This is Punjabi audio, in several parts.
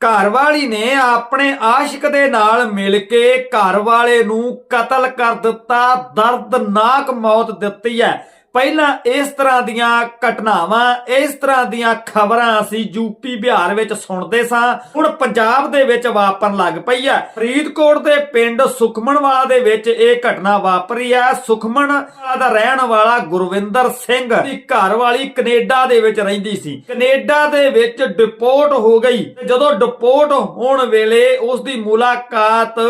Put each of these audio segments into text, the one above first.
ਘਰਵਾਲੀ ਨੇ ਆਪਣੇ ਆਸ਼ਿਕ ਦੇ ਨਾਲ ਮਿਲ ਕੇ ਘਰ ਵਾਲੇ ਨੂੰ ਕਤਲ ਕਰ ਦਿੱਤਾ, ਦਰਦਨਾਕ ਮੌਤ ਦਿੱਤੀ ਹੈ। ਪਹਿਲਾਂ ਇਸ ਤਰ੍ਹਾਂ ਦੀਆਂ ਘਟਨਾਵਾਂ, ਇਸ ਤਰ੍ਹਾਂ ਦੀਆਂ ਖਬਰਾਂ ਅਸੀਂ ਯੂਪੀ, ਬਿਹਾਰ ਵਿੱਚ ਸੁਣਦੇ ਸਾਂ। ਹੁਣ ਪੰਜਾਬ ਦੇ ਵਿੱਚ ਵਾਪਰਨ ਲੱਗ ਪਈ ਹੈ ਫਰੀਦਕੋਟ ਦੇ ਪਿੰਡ ਸੁਖਮਣਵਾਲਾ ਦੇ ਵਿੱਚ ਇਹ ਘਟਨਾ ਵਾਪਰੀ ਹੈ ਸੁਖਮਣ ਦਾ ਰਹਿਣ ਵਾਲਾ ਗੁਰਵਿੰਦਰ ਸਿੰਘ ਦੀ ਘਰਵਾਲੀ ਕੈਨੇਡਾ ਦੇ ਵਿੱਚ ਰਹਿੰਦੀ ਸੀ। ਕੈਨੇਡਾ ਦੇ ਵਿੱਚ ਡਿਪੋਰਟ ਹੋ ਗਈ। ਜਦੋਂ ਡਿਪੋਰਟ ਹੋਣ ਵੇਲੇ ਉਸ ਦੀ ਮੁਲਾਕਾਤ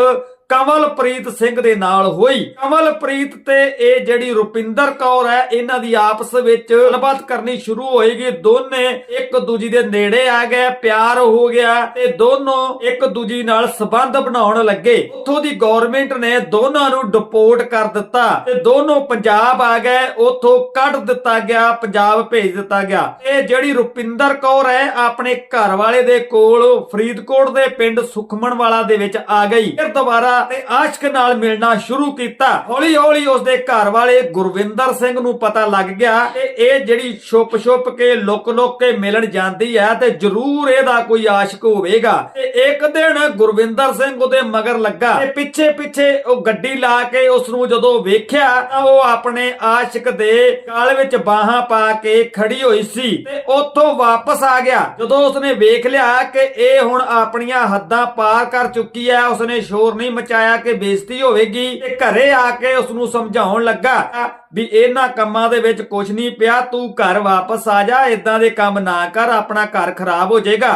ਕਮਲਪ੍ਰੀਤ ਸਿੰਘ ਦੇ ਨਾਲ ਹੋਈ। ਕਮਲਪ੍ਰੀਤ ਤੇ ਇਹ ਜਿਹੜੀ ਰੁਪਿੰਦਰ ਕੌਰ ਹੈ, ਇਹਨਾਂ ਦੀ ਆਪਸ ਵਿੱਚ ਗੱਲਬਾਤ ਕਰਨੀ ਸ਼ੁਰੂ ਹੋਏਗੀ। ਦੋਨੇ ਇੱਕ ਦੂਜੀ ਦੇ ਨੇੜੇ ਆ ਗਏ, ਪਿਆਰ ਹੋ ਗਿਆ ਤੇ ਦੋਨੋਂ ਇੱਕ ਦੂਜੀ ਨਾਲ ਸਬੰਧ ਬਣਾਉਣ ਲੱਗੇ। ਉੱਥੋਂ ਦੀ ਗਵਰਨਮੈਂਟ ਨੇ ਦੋਨਾਂ ਨੂੰ ਡਿਪੋਰਟ ਕਰ ਦਿੱਤਾ ਤੇ ਦੋਨੋਂ ਪੰਜਾਬ ਆ ਗਏ। ਉੱਥੋਂ ਕੱਢ ਦਿੱਤਾ ਗਿਆ, ਪੰਜਾਬ ਭੇਜ ਦਿੱਤਾ ਗਿਆ। ਇਹ ਜਿਹੜੀ ਰੁਪਿੰਦਰ ਕੌਰ ਹੈ, ਆਪਣੇ ਘਰ ਵਾਲੇ ਦੇ ਕੋਲ ਫਰੀਦਕੋਟ ਦੇ ਪਿੰਡ ਸੁਖਮਣ ਵਾਲਾ ਦੇ ਵਿੱਚ ਆ ਗਈ। ਫਿਰ ਦੁਬਾਰਾ ਤੇ ਆਸ਼ਕ ਨਾਲ ਮਿਲਣਾ ਸ਼ੁਰੂ ਕੀਤਾ। ਹੌਲੀ ਹੌਲੀ ਉਸਦੇ ਘਰ ਵਾਲੇ ਗੁਰਵਿੰਦਰ ਸਿੰਘ ਨੂੰ ਪਤਾ ਲੱਗ ਗਿਆ ਕਿ ਇਹ ਜਿਹੜੀ ਛੁਪ ਛੁਪ ਕੇ ਲੁਕ ਲੁਕ ਕੇ ਮਿਲਣ ਜਾਂਦੀ ਹੈ ਤੇ ਜ਼ਰੂਰ ਇਹਦਾ ਕੋਈ ਆਸ਼ਿਕ ਹੋਵੇਗਾ। ਤੇ ਇੱਕ ਦਿਨ ਗੁਰਵਿੰਦਰ ਸਿੰਘ ਉਹਦੇ ਮਗਰ ਲੱਗਾ ਤੇ ਪਿੱਛੇ ਪਿੱਛੇ ਉਹ ਗੱਡੀ ਲਾ ਕੇ ਉਸ ਨੂੰ ਜਦੋਂ ਵੇਖਿਆ ਤਾਂ ਉਹ ਆਪਣੇ ਆਸ਼ਕ ਦੇ ਗਲ ਵਿੱਚ ਬਾਹਾਂ ਪਾ ਕੇ ਖੜੀ ਹੋਈ ਸੀ ਤੇ ਉੱਥੋਂ ਵਾਪਸ ਆ ਗਿਆ। ਜਦੋਂ ਉਸਨੇ ਵੇਖ ਲਿਆ ਕਿ ਇਹ ਹੁਣ ਆਪਣੀਆਂ ਹੱਦਾਂ ਪਾਰ ਕਰ ਚੁੱਕੀ ਹੈ, ਉਸਨੇ ਸ਼ੋਰ ਨਹੀਂ ਮਚਾਇਆ ਕਿ ਬੇਇੱਜ਼ਤੀ ਹੋਵੇਗੀ ਤੇ ਘਰੇ ਆ ਕੇ ਉਸ ਨੂੰ ਸਮਝਾਉਣ ਲੱਗਾ ਵੀ ਇਹਨਾਂ ਕੰਮਾਂ ਦੇ ਵਿੱਚ ਕੁਝ ਨਹੀਂ ਪਿਆ, ਤੂੰ ਘਰ ਵਾਪਸ ਆ ਜਾ ਇਦਾਂ ਦੇ ਕੰਮ ਨਾ ਕਰ, ਆਪਣਾ ਘਰ ਖਰਾਬ ਹੋ ਜਾਏਗਾ।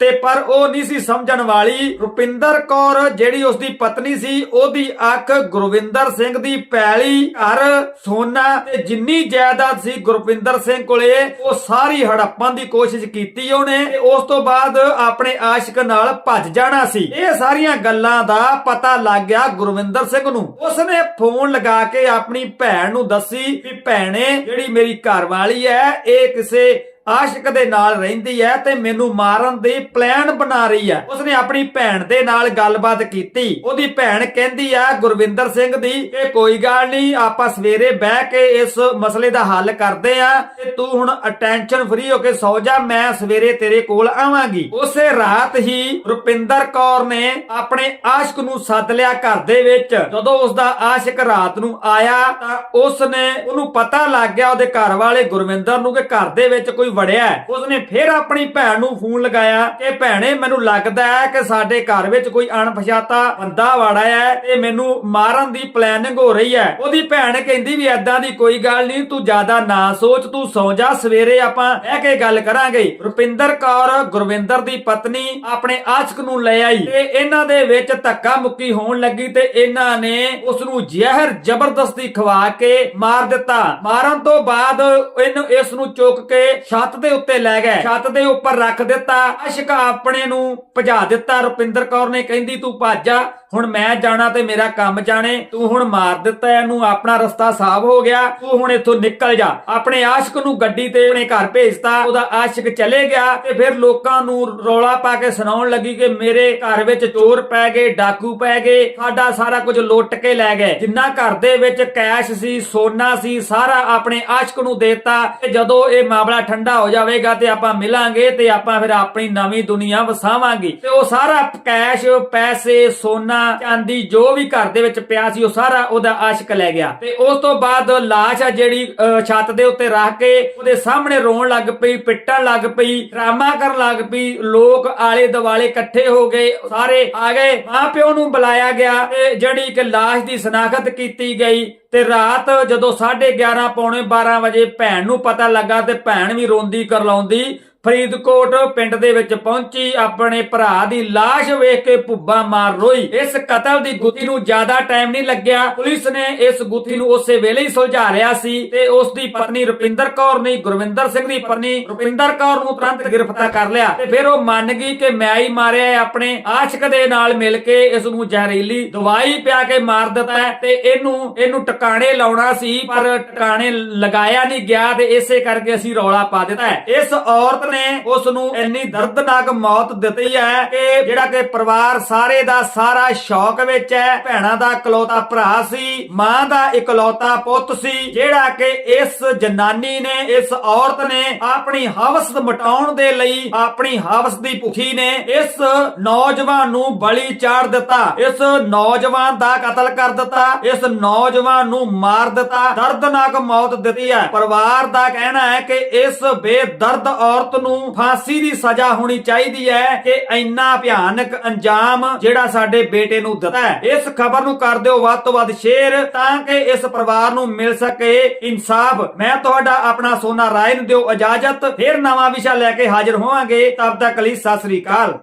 ਤੇ ਪਰ ਉਹ ਨਹੀਂ ਸੀ ਸਮਝਣ ਵਾਲੀ। ਰੁਪਿੰਦਰ ਕੌਰ, ਜਿਹੜੀ ਉਸ ਦੀ ਪਤਨੀ ਸੀ, ਉਹਦੀ ਅੱਖ ਗੁਰਵਿੰਦਰ ਸਿੰਘ ਦੀ ਪੈਲੀ ਘਰ ਸੋਨਾ ਤੇ ਜਿੰਨੀ ਜਾਇਦਾਦ ਸੀ ਗੁਰਵਿੰਦਰ ਸਿੰਘ ਕੋਲੇ, ਉਹ ਸਾਰੀ ਹੜੱਪਣ ਦੀ ਕੋਸ਼ਿਸ਼ ਕੀਤੀ ਉਹਨੇ ਤੇ ਉਸ ਤੋਂ ਬਾਅਦ ਆਪਣੇ ਆਸ਼ਿਕ ਨਾਲ ਭੱਜ ਜਾਣਾ ਸੀ। ਇਹ ਸਾਰੀਆਂ ਗੱਲਾਂ ਦਾ ਪਤਾ ਲੱਗ ਗਿਆ ਗੁਰਵਿੰਦਰ ਸਿੰਘ ਨੂੰ। ਉਸਨੇ ਫੋਨ ਲਗਾ ਕੇ ਆਪਣੀ ਭੈਣ ਨੂੰ ਦੱਸੀ ਵੀ ਭੈਣੇ, ਜਿਹੜੀ ਮੇਰੀ ਘਰ ਵਾਲੀ ਹੈ, ਇਹ ਕਿਸੇ ਆਸ਼ਿਕ ਦੇ ਨਾਲ ਰਹਿੰਦੀ ਹੈ ਤੇ ਮੈਨੂੰ ਮਾਰਨ ਦੀ ਪਲਾਨ ਬਣਾ ਰਹੀ ਹੈ ਉਸਨੇ ਆਪਣੀ ਭੈਣ ਦੇ ਨਾਲ ਗੱਲਬਾਤ ਕੀਤੀ। ਉਹਦੀ ਭੈਣ ਕਹਿੰਦੀ ਆ ਗੁਰਵਿੰਦਰ ਸਿੰਘ ਦੀ ਕਿ ਕੋਈ ਗੱਲ ਨਹੀਂ, ਆਪਾਂ ਸਵੇਰੇ ਬਹਿ ਕੇ ਇਸ ਮਸਲੇ ਦਾ ਹੱਲ ਕਰਦੇ ਆ। ਤੇ ਤੂੰ ਹੁਣ ਅਟੈਂਸ਼ਨ ਫਰੀ ਹੋ ਕੇ ਸੌ ਜਾ, ਮੈਂ ਸਵੇਰੇ ਤੇਰੇ ਕੋਲ ਆਵਾਂਗੀ। ਉਸੇ ਰਾਤ ਹੀ ਰੁਪਿੰਦਰ ਕੌਰ ਨੇ ਆਪਣੇ ਆਸ਼ਿਕ ਨੂੰ ਸੱਦ ਲਿਆ ਘਰ ਦੇ ਵਿੱਚ। ਜਦੋਂ ਉਸ ਦਾ ਆਸ਼ਿਕ ਰਾਤ ਨੂੰ ਆਇਆ ਤਾਂ ਉਸਨੇ ਉਹਨੂੰ ਪਤਾ ਲੱਗ ਗਿਆ ਉਹਦੇ ਘਰ ਵਾਲੇ ਗੁਰਵਿੰਦਰ ਨੂੰ ਕਿ ਘਰ ਦੇ ਵਿੱਚ ਕੋਈ ਵੜਿਆ ਉਸਨੇ ਫਿਰ ਆਪਣੀ ਭੈਣ ਨੂੰ ਫੋਨ ਲਗਾਇਆ ਕਿ ਭੈਣੇ, ਮੈਨੂੰ ਲੱਗਦਾ ਹੈ ਕਿ ਸਾਡੇ ਘਰ ਵਿੱਚ ਕੋਈ ਅਣਪਛਾਤਾ ਬੰਦਾ ਵੜਿਆ ਹੈ ਤੇ ਮੈਨੂੰ ਮਾਰਨ ਦੀ ਪਲੈਨਿੰਗ ਹੋ ਰਹੀ ਹੈ। ਉਹਦੀ ਭੈਣ ਕਹਿੰਦੀ ਵੀ ਐਦਾਂ ਦੀ ਕੋਈ ਗੱਲ ਨਹੀਂ, ਤੂੰ ਜ਼ਿਆਦਾ ਨਾ ਸੋਚ, ਤੂੰ ਸੌ ਜਾ, ਸਵੇਰੇ ਆਪਾਂ ਬਹਿ ਕੇ ਗੱਲ ਕਰਾਂਗੇ। ਰੁਪਿੰਦਰ ਕੌਰ ਗੁਰਵਿੰਦਰ ਦੀ ਪਤਨੀ ਆਪਣੇ ਆਸ਼ਕ ਨੂੰ ਲੈ ਆਈ ਤੇ ਇਹਨਾਂ ਦੇ ਵਿੱਚ ਧੱਕਾ ਮੁੱਕੀ ਹੋਣ ਲੱਗੀ ਤੇ ਇਹਨਾਂ ਨੇ ਉਸ ਨੂੰ ਜ਼ਹਿਰ ਜ਼ਬਰਦਸਤੀ ਖਵਾ ਕੇ ਮਾਰ ਦਿੱਤਾ। ਮਾਰਨ ਤੋਂ ਬਾਅਦ ਇਹਨੂੰ ਇਸ ਨੂੰ ਚੁੱਕ ਕੇ ਛੱਤ ਦੇ ਉੱਤੇ ਲੈ ਗਏ। ਛੱਤ ਦੇ ਉੱਪਰ ਰੱਖ ਦਿੱਤਾ। ਅਸ਼ਕ ਆਪਣੇ ਨੂੰ ਭਜਾ ਦਿੱਤਾ। ਰੁਪਿੰਦਰ ਕੌਰ ਨੇ ਕਹਿੰਦੀ, ਤੂੰ ਭੱਜ ਜਾ। ਹੁਣ ਮੈਂ ਜਾਣਾ ਤੇ ਮੇਰਾ ਕੰਮ ਜਾਣੇ, ਤੂੰ ਹੁਣ ਮਾਰ ਦਿੱਤਾ ਇਹਨੂੰ, ਆਪਣਾ ਰਸਤਾ ਸਾਫ਼ ਹੋ ਗਿਆ, ਤੂੰ ਹੁਣ ਇੱਥੋਂ ਨਿਕਲ ਜਾ। ਆਪਣੇ ਆਸ਼ਿਕ ਨੂੰ ਗੱਡੀ ਤੇ ਆਪਣੇ ਘਰ ਭੇਜਤਾ, ਉਹਦਾ ਆਸ਼ਿਕ ਚਲੇ ਗਿਆ ਤੇ ਫਿਰ ਲੋਕਾਂ ਨੂੰ ਰੌਲਾ ਪਾ ਕੇ ਸੁਣਾਉਣ ਲੱਗੀ ਕਿ ਮੇਰੇ ਘਰ ਵਿੱਚ ਚੋਰ ਪੈ ਗਏ, ਡਾਕੂ ਪੈ ਗਏ, ਸਾਡਾ ਸਾਰਾ ਕੁਝ ਲੁੱਟ ਕੇ ਲੈ ਗਏ। ਜਿੰਨਾ ਘਰ ਦੇ ਵਿੱਚ ਕੈਸ਼ ਸੀ, ਸੋਨਾ ਸੀ, ਸਾਰਾ ਆਪਣੇ ਆਸ਼ਿਕ ਨੂੰ ਦੇਤਾ ਤੇ ਜਦੋਂ ਇਹ ਮਾਮਲਾ ਠੰਡਾ ਹੋ ਜਾਵੇਗਾ ਤੇ ਆਪਾਂ ਮਿਲਾਂਗੇ ਤੇ ਆਪਾਂ ਫਿਰ ਆਪਣੀ ਨਵੀਂ ਦੁਨੀਆ ਵਸਾਵਾਂਗੇ। ਤੇ ਉਹ ਸਾਰਾ ਕੈਸ਼, ਪੈਸੇ, ਸੋਨਾ ਚਾਂਦੀ ਜੋ ਵੀ ਘਰ ਦੇ ਵਿੱਚ ਪਿਆ ਸੀ, ਉਹ ਸਾਰਾ ਉਹਦਾ ਆਸ਼ਿਕ ਲੈ ਗਿਆ। ਤੇ ਉਸ ਤੋਂ ਬਾਅਦ ਲਾਸ਼ ਆ ਜਿਹੜੀ ਛੱਤ ਦੇ ਉੱਤੇ ਰੱਖ ਕੇ ਉਹਦੇ ਸਾਹਮਣੇ ਰੋਣ ਲੱਗ ਪਈ, ਪਿੱਟਣ ਲੱਗ ਪਈ, ਡਰਾਮਾ ਕਰਨ ਲੱਗ ਪਈ। ਲੋਕ ਆਲੇ ਦੁਆਲੇ ਇਕੱਠੇ ਹੋ ਗਏ, ਸਾਰੇ ਆ ਗਏ। ਮਾਂ ਪਿਓ ਨੂੰ ਬੁਲਾਇਆ ਗਿਆ ਤੇ ਜਿਹੜੀ ਕਿ ਲਾਸ਼ ਦੀ ਸਨਾਖਤ ਕੀਤੀ ਗਈ ਤੇ ਰਾਤ ਜਦੋਂ 11:30 ਪੌਣੇ 12 ਵਜੇ ਭੈਣ ਨੂੰ ਪਤਾ ਲੱਗਾ ਤੇ ਭੈਣ ਵੀ ਰੋਂਦੀ, ਕਰਲਾਉਂਦੀ ਫਰੀਦਕੋਟ ਪਿੰਡ ਦੇ ਵਿੱਚ ਪਹੁੰਚੀ, ਆਪਣੇ ਭਰਾ ਦੀ ਲਾਸ਼ ਵੇਖ ਕੇ ਭੁੱਬਾ ਮਾਰ ਰੋਈ। ਇਸ ਕਤਲ ਦੀ ਗੁੱਥੀ ਨੂੰ ਜ਼ਿਆਦਾ ਟਾਈਮ ਨਹੀਂ ਲੱਗਿਆ। ਪੁਲਿਸ ਨੇ ਇਸ ਗੁੱਥੀ ਨੂੰ ਉਸੇ ਵੇਲੇ ਹੀ ਸੁਲਝਾ ਲਿਆ ਸੀ ਤੇ ਉਸ ਦੀ ਪਤਨੀ ਰੁਪਿੰਦਰ ਕੌਰ ਨੇ ਗੁਰਵਿੰਦਰ ਸਿੰਘ ਦੀ ਪਤਨੀ ਰੁਪਿੰਦਰ ਕੌਰ ਨੂੰ ਤੁਰੰਤ ਗ੍ਰਿਫਤਾਰ ਕਰ ਲਿਆ। ਤੇ ਫਿਰ ਉਹ ਮੰਨ ਗਈ ਕਿ ਮੈਂ ਹੀ ਮਾਰਿਆ ਆਪਣੇ ਆਸ਼ਕ ਦੇ ਨਾਲ ਮਿਲ ਕੇ ਇਸ ਨੂੰ ਜ਼ਹਿਰੀਲੀ ਦਵਾਈ ਪਿਆ ਕੇ ਮਾਰ ਦਿੱਤਾ ਤੇ ਇਹਨੂੰ ਇਹਨੂੰ ਟਿਕਾਣੇ ਲਾਉਣਾ ਸੀ, ਪਰ ਟਿਕਾਣੇ ਲਗਾਇਆ ਨਹੀਂ ਗਿਆ ਤੇ ਇਸੇ ਕਰਕੇ ਅਸੀਂ ਰੌਲਾ ਪਾ ਦਿੱਤਾ ਇਸ ਔਰਤ ਨੇ ਉਸ ਨੂੰ ਇੰਨੀ ਦਰਦਨਾਕ ਮੌਤ ਦਿੱਤੀ ਹੈ ਕਿ ਜਿਹੜਾ ਕਿ ਪਰਿਵਾਰ ਸਾਰੇ ਦਾ ਸਾਰਾ ਸ਼ੌਕ ਵਿੱਚ ਹੈ, ਭੈਣਾਂ ਦਾ ਇਕਲੌਤਾ ਭਰਾ ਸੀ, ਮਾਂ ਦਾ ਇਕਲੌਤਾ ਪੁੱਤ ਸੀ, ਜਿਹੜਾ ਕਿ ਇਸ ਜਨਾਨੀ ਨੇ, ਇਸ ਔਰਤ ਨੇ ਆਪਣੀ ਹਵਸ ਮਟਾਉਣ ਦੇ ਲਈ ਆਪਣੀ ਹਵਸ ਦੀ ਭੁੱਖੀ ਨੇ ਇਸ ਨੌਜਵਾਨ ਨੂੰ ਬਲੀ ਚਾੜ ਦਿੱਤਾ, ਇਸ ਨੌਜਵਾਨ ਦਾ ਕਤਲ ਕਰ ਦਿੱਤਾ, ਇਸ ਨੌਜਵਾਨ ਨੂੰ ਮਾਰ ਦਿੱਤਾ, ਦਰਦਨਾਕ ਮੌਤ ਦਿੱਤੀ ਹੈ। ਪਰਿਵਾਰ ਦਾ ਕਹਿਣਾ ਹੈ ਕਿ ਇਸ ਬੇਦਰਦ ਔਰਤ ਨੂੰ ਫਾਂਸੀ ਦੀ ਸਜ਼ਾ ਹੋਣੀ ਚਾਹੀਦੀ ਹੈ ਕਿ ਇੰਨਾ ਭਿਆਨਕ ਅੰਜਾਮ ਜਿਹੜਾ ਸਾਡੇ ਬੇਟੇ ਨੂੰ ਦਿੱਤਾ ਹੈ। ਇਸ ਖਬਰ ਨੂੰ ਕਰ ਦਿਓ ਵੱਧ ਤੋਂ ਵੱਧ ਸ਼ੇਅਰ ਤਾਂ ਕਿ ਇਸ ਪਰਿਵਾਰ ਨੂੰ ਮਿਲ ਸਕੇ ਇਨਸਾਫ। ਮੈਂ ਤੁਹਾਡਾ ਆਪਣਾ ਸੋਨਾ ਰਾਏ ਨੂੰ ਦਿਓ ਇਜਾਜ਼ਤ। ਫਿਰ ਨਵਾਂ ਵਿਸ਼ਾ ਲੈ ਕੇ ਹਾਜ਼ਰ ਹੋਵਾਂਗੇ। ਤਬ ਤੱਕ ਲਈ ਸਤਿ ਸ੍ਰੀ ਅਕਾਲ।